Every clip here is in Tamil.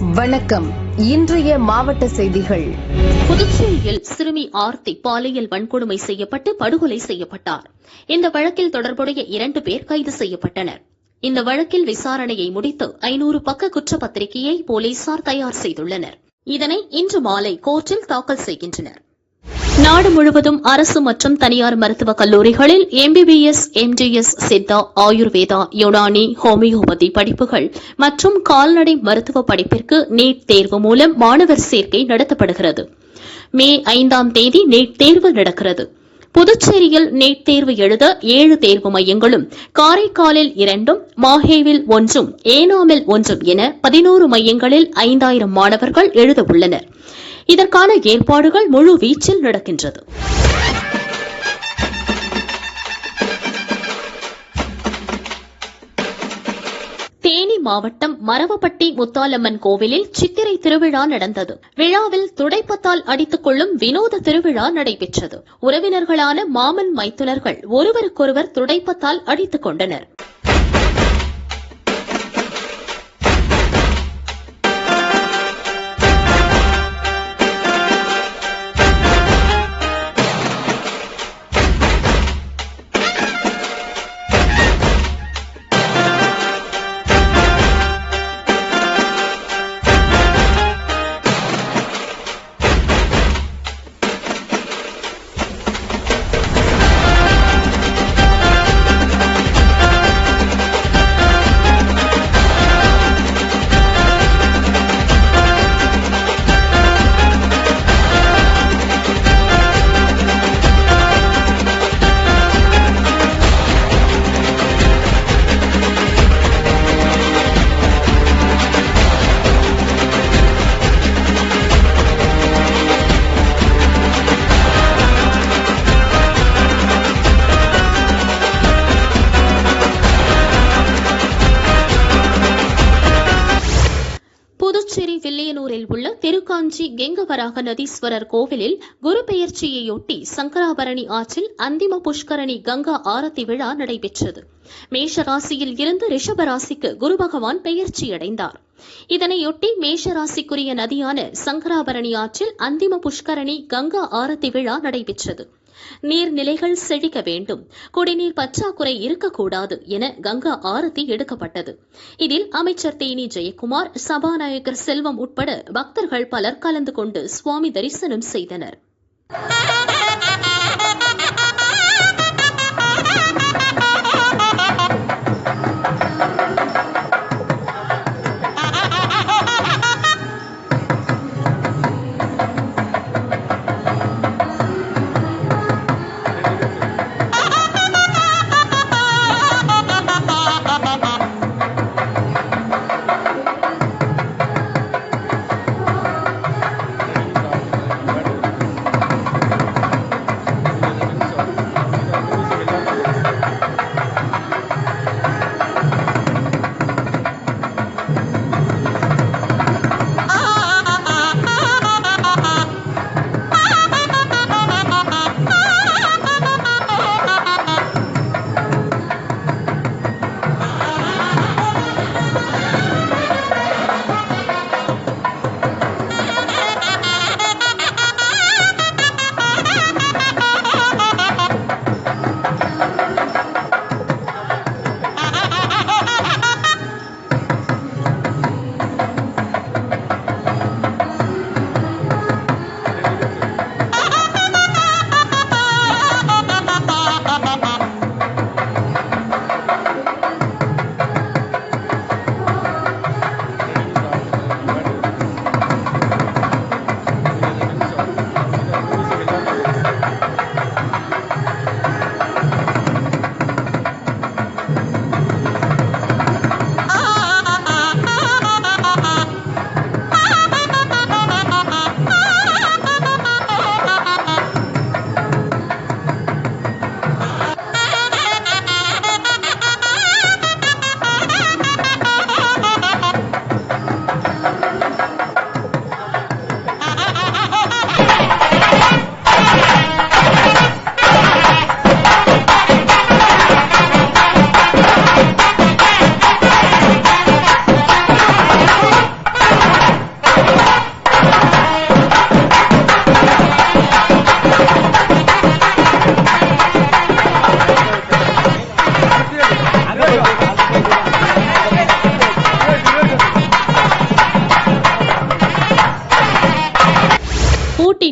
வணக்கம். இன்றைய மாவட்ட செய்திகள். புதுச்சேரியில் சிறுமி ஆர்த்தி பாலியல் வன்கொடுமை செய்யப்பட்டு படுகொலை செய்யப்பட்டார். இந்த வழக்கில் தொடர்புடைய இரண்டு பேர் கைது செய்யப்பட்டனர். இந்த வழக்கில் விசாரணையை முடித்து ஐநூறு பக்க குற்றப்பத்திரிகையை போலீசார் தயார் செய்துள்ளனர். இதனை இன்று மாலை கோர்ட்டில் தாக்கல் செய்கின்றனர். நாடு முழுவதும் அரசு மற்றும் தனியார் மருத்துவக் கல்லூரிகளில் MBBS MDS Siddha Ayurveda Unani homeopathy படிப்புகள் மற்றும் கால்நடை மருத்துவ படிப்பிற்கு நீட் தேர்வு மூலம் மாணவர் சேர்க்கை நடத்தப்படுகிறது. மே ஐந்தாம் தேதி நீட் தேர்வு நடக்கிறது. புதுச்சேரியில் நீட் தேர்வு எழுத ஏழு தேர்வு மையங்களும் காரைக்காலில் இரண்டும் மாஹேவில் ஒன்றும் ஏனாமில் ஒன்றும் என பதினோரு மையங்களில் ஐந்தாயிரம் மாணவர்கள் எழுத உள்ளனர். இதற்கான ஏற்பாடுகள் முழு வீச்சில் நடக்கின்றது. தேனி மாவட்டம் மரவப்பட்டி முத்தாலம்மன் கோவிலில் சித்திரை திருவிழா நடந்தது. விழாவில் துடைப்பத்தால் அடித்துக் கொள்ளும் வினோத திருவிழா நடைபெற்றது. உறவினர்களான மாமன் மைத்துனர்கள் ஒருவருக்கொருவர் துடைப்பத்தால் அடித்துக் கொண்டனர். திருக்காஞ்சி நதீஸ்வரர் கோவிலில் குரு பெயர்ச்சியையொட்டி சங்கராபரணி ஆற்றில் அந்திம புஷ்கரணி கங்கா ஆரத்தி விழா நடைபெற்றது. மேஷ ராசியில் இருந்து ரிஷப ராசிக்கு குரு பகவான் பெயர்ச்சியடைந்தார். இதனையொட்டி மேஷ ராசிக்குரிய நதியான சங்கராபரணி ஆற்றில் அந்திம புஷ்கரணி கங்கா ஆரத்தி விழா நடைபெற்றது. நீர்நிலைகள் செழிக்க வேண்டும். குடிநீர் பற்றாக்குறை இருக்கக்கூடாது என கங்கா ஆரத்தி எடுக்கப்பட்டது. இதில் அமைச்சர் தேனி ஜெயக்குமார் சபாநாயகர் செல்வம் உட்பட பக்தர்கள் பலர் கலந்து கொண்டு சுவாமி தரிசனம் செய்தனர்.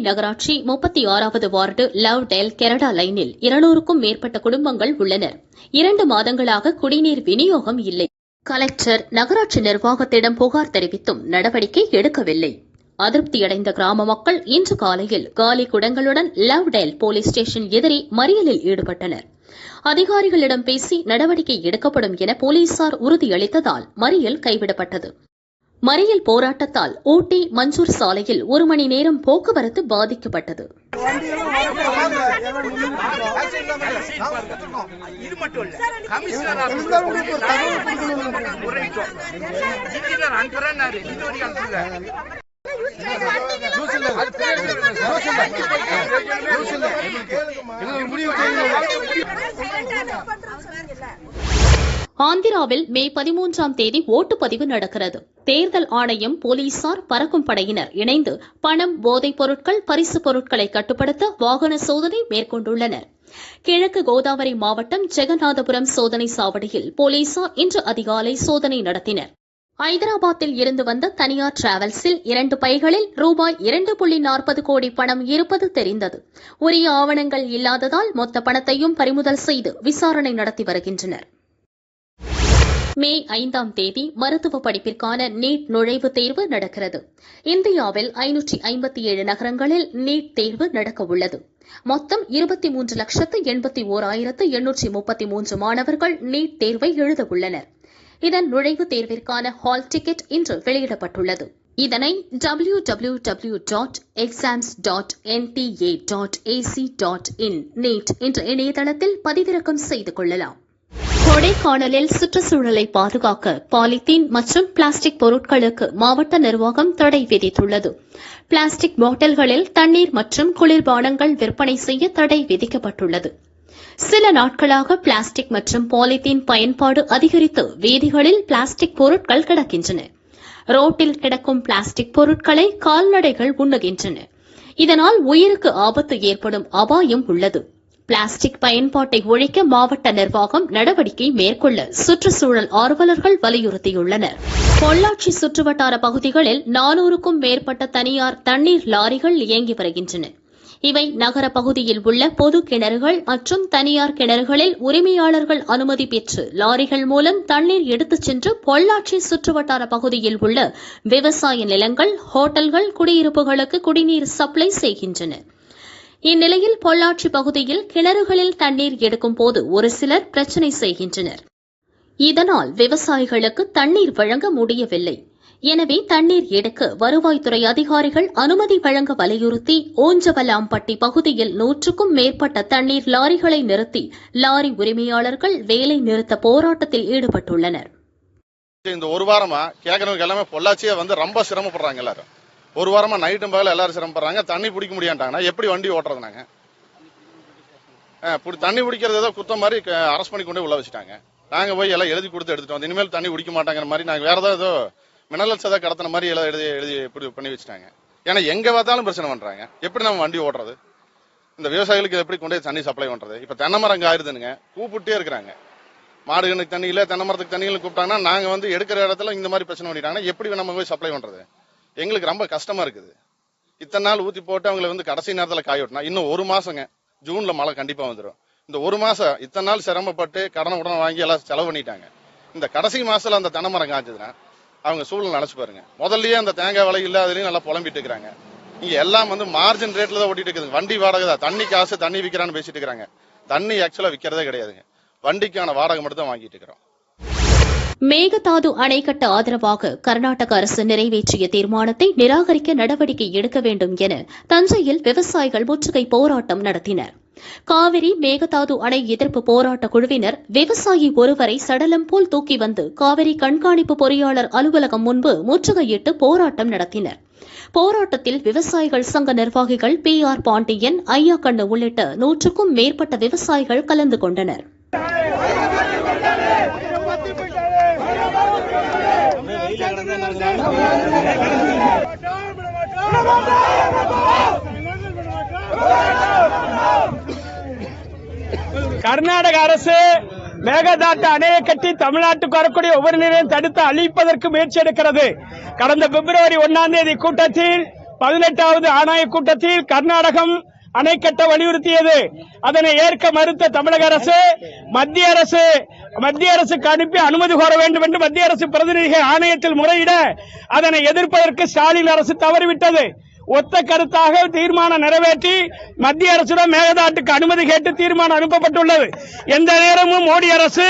நகராட்சி முப்பத்தி ஆறாவது வார்டு லவ் டெல் கெரடா லைனில் இருநூறுக்கும் மேற்பட்ட குடும்பங்கள் உள்ளனர் இரண்டு மாதங்களாக குடிநீர் விநியோகம் இல்லை. கலெக்டர் நகராட்சி நிர்வாகத்திடம் புகார் தெரிவித்தும் நடவடிக்கை எடுக்கவில்லை. அதிருப்தியடைந்த கிராம மக்கள் இன்று காலையில் காலி குடங்களுடன் லவ்டேல் போலீஸ் ஸ்டேஷன் எதிரே மறியலில் ஈடுபட்டனர். அதிகாரிகளிடம் பேசி நடவடிக்கை எடுக்கப்படும் என போலீசார் உறுதியளித்ததால் மறியல் கைவிடப்பட்டது. மறியல் போராட்டத்தால் ஊட்டி மஞ்சூர் சாலையில் ஒரு மணி நேரம் போக்குவரத்து பாதிக்கப்பட்டது இது மட்டும் இல்ல கமிஷனர் இன்ஜினியர் அனுப்புறேன்னாரு இது வரைக்கும் அனுப்பல ஆந்திராவில் மே பதிமூன்றாம் தேதி ஓட்டுப்பதிவு நடக்கிறது. தேர்தல் ஆணையம் போலீசார் பறக்கும் படையினர் இணைந்து பணம் போதைப் பொருட்கள் பரிசுப் பொருட்களை கட்டுப்படுத்த வாகன சோதனை மேற்கொண்டுள்ளனர். கிழக்கு கோதாவரி மாவட்டம் ஜெகநாதபுரம் சோதனை சாவடியில் போலீசார் இன்று அதிகாலை சோதனை நடத்தினர். ஐதராபாத்தில் இருந்து வந்த தனியார் டிராவல்ஸில் இரண்டு பைகளில் ரூபாய் இரண்டு புள்ளி நாற்பது கோடி பணம் இருப்பது தெரிந்தது. உரிய ஆவணங்கள் இல்லாததால் மொத்த பணத்தையும் பறிமுதல் செய்து விசாரணை நடத்தி வருகின்றனர். மே ஐந்தாம் தேதி மருத்துவ படிப்பிற்கான நீட் நுழைவுத் தேர்வு நடக்கிறது. இந்தியாவில் ஐநூற்றி ஐம்பத்தி ஏழு நகரங்களில் நீட் தேர்வு நடக்க உள்ளது. மொத்தம் இருபத்தி மூன்று லட்சத்து எண்பத்தி ஓர் ஆயிரத்து எண்ணூற்றி முப்பத்தி மூன்று மாணவர்கள் நீட் தேர்வை எழுத உள்ளனர். இதன் நுழைவுத் தேர்விற்கான ஹால் டிக்கெட் இன்று வெளியிடப்பட்டுள்ளது. இதனை W W W dot exams dot NTA dot AC dot in NEET என்ற இணையதளத்தில் பதிவிறக்கம் செய்து கொள்ளலாம். கொடைக்கானலில் சுற்றுச்சூழலை பாதுகாக்க பாலித்தீன் மற்றும் பிளாஸ்டிக் பொருட்களுக்கு மாவட்ட நிர்வாகம் தடை விதித்துள்ளது. பிளாஸ்டிக் பாட்டில்களில் தண்ணீர் மற்றும் குளிர்பானங்கள் விற்பனை செய்ய தடை விதிக்கப்பட்டுள்ளது. சில நாட்களாக பிளாஸ்டிக் மற்றும் பாலித்தீன் பயன்பாடு அதிகரித்து வீதிகளில் பிளாஸ்டிக் பொருட்கள் கிடக்கின்றன. ரோட்டில் கிடக்கும் பிளாஸ்டிக் பொருட்களை கால்நடைகள் உண்ணுகின்றன. இதனால் உயிருக்கு ஆபத்து ஏற்படும் அபாயம் உள்ளது. பிளாஸ்டிக் பயன்பாட்டை ஒழிக்க மாவட்ட நிர்வாகம் நடவடிக்கை மேற்கொள்ள சுற்றுச்சூழல் ஆர்வலர்கள் வலியுறுத்தியுள்ளனர். பொள்ளாச்சி சுற்றுவட்டார பகுதிகளில் நானூறுக்கும் மேற்பட்ட தனியார் தண்ணீர் லாரிகள் இயங்கி வருகின்றன. இவை நகர பகுதியில் உள்ள பொது கிணறுகள் மற்றும் தனியார் கிணறுகளில் உரிமையாளர்கள் அனுமதி பெற்று லாரிகள் மூலம் தண்ணீர் எடுத்துச் சென்று பொள்ளாச்சி சுற்றுவட்டார பகுதியில் உள்ள விவசாய நிலங்கள் ஹோட்டல்கள் குடியிருப்புகளுக்கு குடிநீர் சப்ளை செய்கின்றன. இந்நிலையில் பொள்ளாச்சி பகுதியில் கிணறுகளில் தண்ணீர் எடுக்கும் போது ஒரு சிலர் பிரச்சினை செய்கின்றனர். இதனால் விவசாயிகளுக்கு தண்ணீர் வழங்க முடியவில்லை. எனவே தண்ணீர் எடுக்க வருவாய்த்துறை அதிகாரிகள் அனுமதி வழங்க வலியுறுத்தி ஓஞ்சவலாம்பட்டி பகுதியில் நூற்றுக்கும் மேற்பட்ட தண்ணீர் லாரிகளை நிறுத்தி லாரி உரிமையாளர்கள் வேலை நிறுத்த போராட்டத்தில் ஈடுபட்டுள்ளனர். இந்த ஒரு வாரமா கேட்கறவங்க எல்லாமே பொள்ளாச்சியே வந்து ரொம்ப சிரமப்படுறாங்க எல்லாரும். ஒரு வாரமா நைட்டும் பகல எல்லாரும் சிரமப்படுறாங்க. தண்ணி பிடிக்க முடியாண்டாங்கன்னா எப்படி வண்டி ஓட்டுறது நாங்க தண்ணி பிடிக்கிறது ஏதோ குத்தம் மாதிரி அரெஸ்ட் பண்ணி கொண்டு உள்ள வச்சுட்டாங்க. நாங்க போய் எல்லாம் எழுதி கொடுத்து எடுத்துட்டு இனிமேல் தண்ணி குடிக்க மாட்டாங்கிற மாதிரி நாங்க வேற ஏதாவது ஏதோ மினரல்ஸ் ஏதாவது கடத்தின மாதிரி எல்லாம் எழுதி எழுதி இப்படி பண்ணி வச்சுட்டாங்க. ஏன்னா எங்க பார்த்தாலும் பிரச்சனை பண்றாங்க. எப்படி நம்ம வண்டி ஓட்டுறது? இந்த விவசாயிகளுக்கு எப்படி கொண்டு போய் தண்ணி சப்ளை பண்றது? இப்ப தென்னை மரம் ஆயிருதுனுங்க கூப்பிட்டே இருக்கிறாங்க. மாடுகளுக்கு தண்ணி இல்ல தென்னை மரத்துக்கு தண்ணி கூப்பிட்டாங்கன்னா நாங்க வந்து எடுக்கிற இடத்துல இந்த மாதிரி பிரச்சனை பண்ணிட்டாங்கன்னா எப்படி நம்ம போய் சப்ளை பண்றது? எங்களுக்கு ரொம்ப கஷ்டமா இருக்குது. இத்தனை நாள் ஊத்தி போட்டு அவங்களை வந்து கடைசி நேரத்துல காய விட்டனா இன்னும் ஒரு மாசங்க ஜூன்ல மழை கண்டிப்பா வந்துடும் இந்த ஒரு மாசம் இத்தனை நாள் சிரமப்பட்டு கடனை உடனே வாங்கி எல்லாம் செலவு பண்ணிட்டாங்க. இந்த கடைசி மாசத்துல அந்த தென்னை மரம் காய்ச்சதுன்னா அவங்க சூழ்நிலை நினைச்சு பாருங்க. முதல்லயே அந்த தேங்காய் விலை இல்லாததையும் நல்லா புலம்பிட்டு இருக்கிறாங்க. இங்க எல்லாம் வந்து மார்ஜின் ரேட்ல தான் ஓட்டிட்டு இருக்குது. வண்டி வாடகை தான். தண்ணி காசு தண்ணி விற்கிறான்னு பேசிட்டு இருக்கிறாங்க. தண்ணி ஆக்சுவலா விற்கிறதே கிடையாதுங்க. வண்டிக்கான வாடகை மட்டும் தான் வாங்கிட்டு இருக்கிறோம். மேகதாது அணை கட்ட ஆதரவாக கர்நாடக அரசு நிறைவேற்றிய தீர்மானத்தை நிராகரிக்க நடவடிக்கை எடுக்க வேண்டும் என தஞ்சையில் விவசாயிகள் முற்றுகை போராட்டம் நடத்தினர். காவிரி மேகதாது அணை எதிர்ப்பு போராட்ட குழுவினர் விவசாயி ஒருவரை சடலம் போல் தூக்கி வந்து காவிரி கண்காணிப்பு பொறியாளர் அலுவலகம் முன்பு முற்றுகையிட்டு போராட்டம் நடத்தினர். போராட்டத்தில் விவசாயிகள் சங்க நிர்வாகிகள் பி ஆர் பாண்டியன் ஐயாக்கண்ணு உள்ளிட்ட நூற்றுக்கும் மேற்பட்ட விவசாயிகள் கலந்து கொண்டனர். கர்நாடக அரசு மேகதாட்டு அணையை கட்டி தமிழ்நாட்டுக்கு வரக்கூடிய ஒவ்வொரு நீரையும் தடுத்து அழிப்பதற்கு முயற்சி எடுக்கிறது. கடந்த பிப்ரவரி ஒன்னாம் தேதி கூட்டத்தில் பதினெட்டாவது ஆணைய கூட்டத்தில் கர்நாடகம் அணை கட்ட வலியுறுத்தியது. அதனை ஏற்க மறுத்த தமிழக அரசு மத்திய அரசு மத்திய அரசுக்கு அனுப்பி அனுமதி கோர வேண்டும் என்று மத்திய அரசு பிரதிநிதிகள் ஆணையத்தில் முறையிட அதனை எதிர்ப்பதற்கு ஸ்டாலின் அரசு தவறிவிட்டது. ஒத்த கருத்தாக தீர்மானம் நிறைவேற்றி மத்திய அரசிடம் மேகதாட்டுக்கு அனுமதி கேட்டு தீர்மானம் அனுப்பப்பட்டுள்ளது. எந்த நேரமும் மோடி அரசு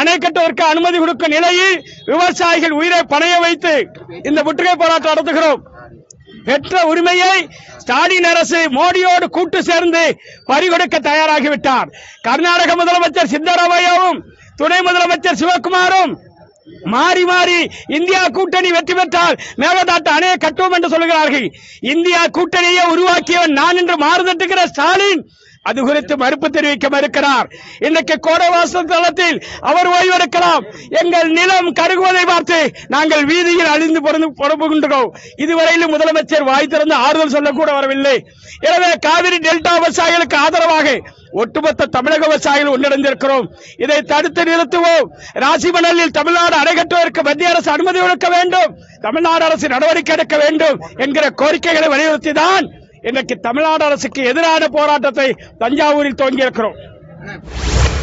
அணை கட்டுவதற்கு அனுமதி கொடுக்கும் நிலையில் விவசாயிகள் உயிரை பணைய வைத்து இந்த முற்றுகை போராட்டம் நடத்துகிறோம். பெற்ற உரிமையை ஸ்டாலின் அரசு மோடியோடு கூட்டு சேர்ந்து பறிகொடுக்க தயாராகிவிட்டார். கர்நாடக முதலமைச்சர் சித்தராமையாவும் துணை முதலமைச்சர் சிவகுமாரும் மாறி மாறி இந்தியா கூட்டணி வெற்றி பெற்றால் மேகதாட்டு அணையை கட்டுவோம் என்று சொல்கிறார்கள். இந்தியா கூட்டணியை உருவாக்கியவன் நான் என்று மாறுதட்டுகிற ஸ்டாலின். அது குறித்து மறுப்பு தெரிவிக்க மறுக்கிறார். இன்னைக்கு கோடவாசல் தளத்தில் அவர் ஓய்வெடுக்கலாம். எங்கள் நிலம் கருகுவதை பார்த்து நாங்கள் வீதியில் அழிந்து புறப்புகின்றோம் இதுவரையிலும் முதலமைச்சர் வாய் திறந்து ஆறுதல் சொல்லக்கூட வரவில்லை. எனவே காவிரி டெல்டா விவசாயிகளுக்கு ஆதரவாக ஒட்டுமொத்த தமிழக விவசாயிகள் ஒன்றிணைந்திருக்கிறோம். இதை தடுத்து நிறுத்துவோம். ராசிமணலில் தமிழ்நாடு அணைகட்டுவதற்கு மத்திய அரசு அனுமதி கொடுக்க வேண்டும். தமிழ்நாடு அரசு நடவடிக்கை எடுக்க வேண்டும் என்கிற கோரிக்கைகளை வலியுறுத்தி தான் இன்றைக்கு தமிழ்நாடு அரசுக்கு எதிரான போராட்டத்தை தஞ்சாவூரில் துவங்கியிருக்கிறோம்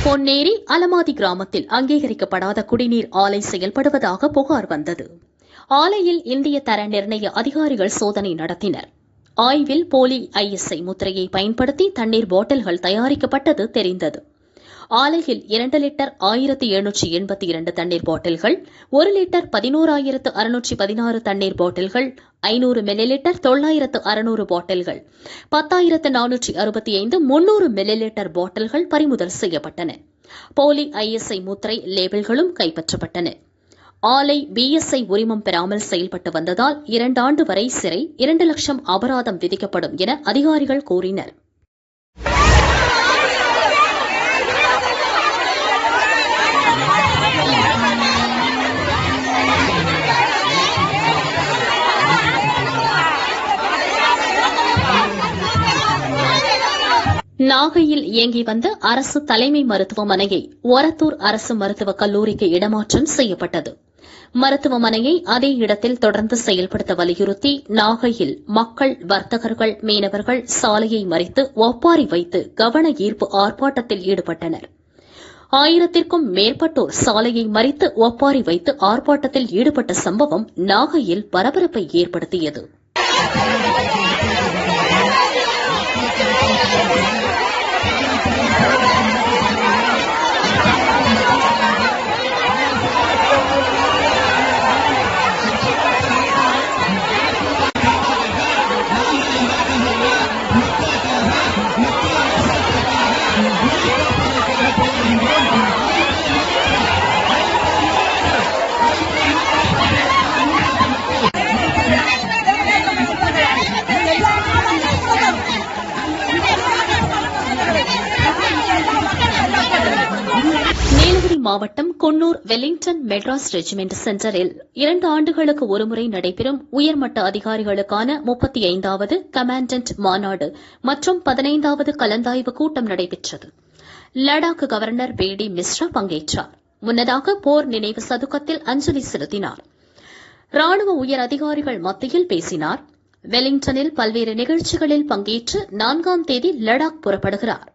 பொன்னேரி அலமாதி கிராமத்தில் அங்கீகரிக்கப்படாத குடிநீர் ஆலை செயல்படுவதாக புகார் வந்தது. ஆலையில் இந்திய தர நிர்ணய அதிகாரிகள் சோதனை நடத்தினர். ஆய்வில் போலி ஐஎஸ்ஐ முத்திரையை பயன்படுத்தி தண்ணீர் பாட்டில்கள் தயாரிக்கப்பட்டது தெரிந்தது. ஆலையில் இரண்டு லிட்டர் ஆயிரத்தி எழுநூற்றி எண்பத்தி இரண்டு தண்ணீர் பாட்டில்கள் ஒரு லிட்டர் பதினோராயிரத்து அறுநூற்றி பதினாறு தண்ணீர் பாட்டில்கள் ஐநூறு மில்லி லிட்டர் தொள்ளாயிரத்து அறுநூறு பாட்டில்கள் பத்தாயிரத்து நானூற்றி அறுபத்தி ஐந்து முன்னூறு மில்லி லிட்டர் பாட்டில்கள் பறிமுதல் செய்யப்பட்டன. போலி ஐஎஸ்ஐ முத்திரை லேபிள்களும் கைப்பற்றப்பட்டன. ஆலை பிஎஸ்ஐ உரிமம் பெறாமல் செயல்பட்டு வந்ததால் இரண்டாண்டு வரை சிறை இரண்டு லட்சம் அபராதம் விதிக்கப்படும் என அதிகாரிகள் கூறினர். நாகையில் இயங்கி வந்த அரசு தலைமை மருத்துவமனையை ஒரத்தூர் அரசு மருத்துவக் கல்லூரிக்கு இடமாற்றம் செய்யப்பட்டது. மருத்துவமனையை அதே இடத்தில் தொடர்ந்து செயல்படுத்த வலியுறுத்தி நாகையில் மக்கள் வர்த்தகர்கள் மீனவர்கள் சாலையை மறித்து ஒப்பாரி வைத்து கவன ஈர்ப்பு ஆர்ப்பாட்டத்தில் ஈடுபட்டனர். ஆயிரத்திற்கும் மேற்பட்டோர் சாலையை மறித்து ஒப்பாரி வைத்து ஆர்ப்பாட்டத்தில் ஈடுபட்ட சம்பவம் நாகையில் பரபரப்பை ஏற்படுத்தியது. மாவட்டம் குன்னூர் வெலிங்டன் மெட்ராஸ் ரெஜிமெண்ட் சென்டரில் இரண்டு ஆண்டுகளுக்கு ஒருமுறை நடைபெறும் உயர்மட்ட அதிகாரிகளுக்கான முப்பத்தி ஐந்தாவது கமாண்டன்ட் மாநாடு மற்றும் பதினைந்தாவது கலந்தாய்வு கூட்டம் நடைபெற்றது. லடாக் கவர்னர் பேடி மிஸ்ரா பங்கேற்றார். முன்னதாக போர் நினைவு சதுக்கத்தில் அஞ்சலி செலுத்தினார். ராணுவ உயர் அதிகாரிகள் மத்தியில் பேசினார். வெலிங்டனில் பல்வேறு நிகழ்ச்சிகளில் பங்கேற்று நான்காம் தேதி லடாக் புறப்படுகிறார்.